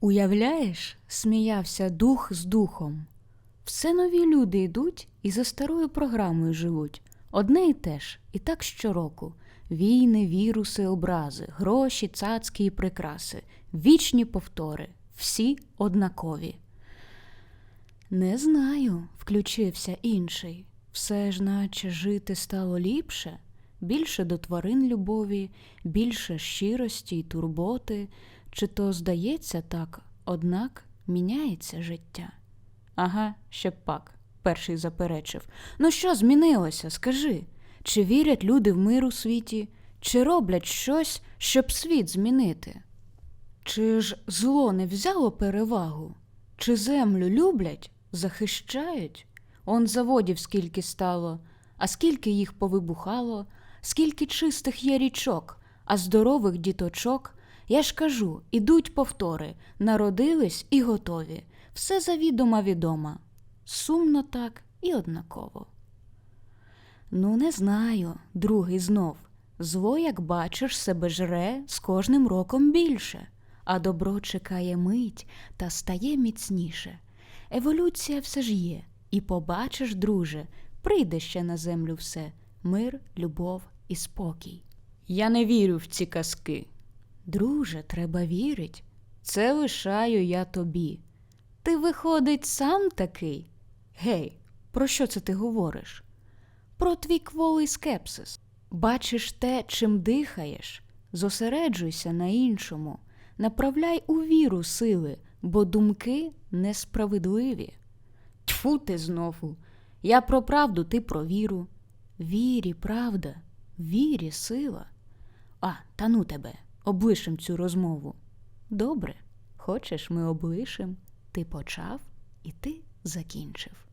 Уявляєш, сміявся дух з духом. Все нові люди йдуть і за старою програмою живуть. Одне і те ж, і так щороку. Війни, віруси, образи, гроші, цацки і прикраси, вічні повтори, всі однакові. Не знаю, включився інший. Все ж наче жити стало ліпше, більше до тварин любові, більше щирості й турботи. Чи то здається так, однак міняється життя. Ага, ще пак, перший заперечив. Ну що змінилося, скажи? Чи вірять люди в мир у світі, чи роблять щось, щоб світ змінити? Чи ж зло не взяло перевагу? Чи землю люблять, захищають? Он заводів скільки стало, а скільки їх повибухало, скільки чистих є річок, а здорових діточок. Я ж кажу, ідуть повтори, народились і готові. Все завідома відома. Сумно так і однаково. Ну, не знаю, другий знов. Зло, як бачиш, себе жре з кожним роком більше, а добро чекає мить та стає міцніше. Еволюція все ж є, і побачиш, друже, прийде ще на землю все мир, любов і спокій. Я не вірю в ці казки. Друже, треба вірить. Це лишаю я тобі. Ти, виходить, сам такий? Гей, про що це ти говориш? Про твій кволий скепсис. Бачиш те, чим дихаєш, зосереджуйся на іншому, направляй у віру сили, бо думки несправедливі. Тьфу ти знову. Я про правду, ти про віру. Вірі, правда, вірі сила. А, та ну тебе, облишим цю розмову. Добре, хочеш, ми облишим. Ти почав і ти закінчив.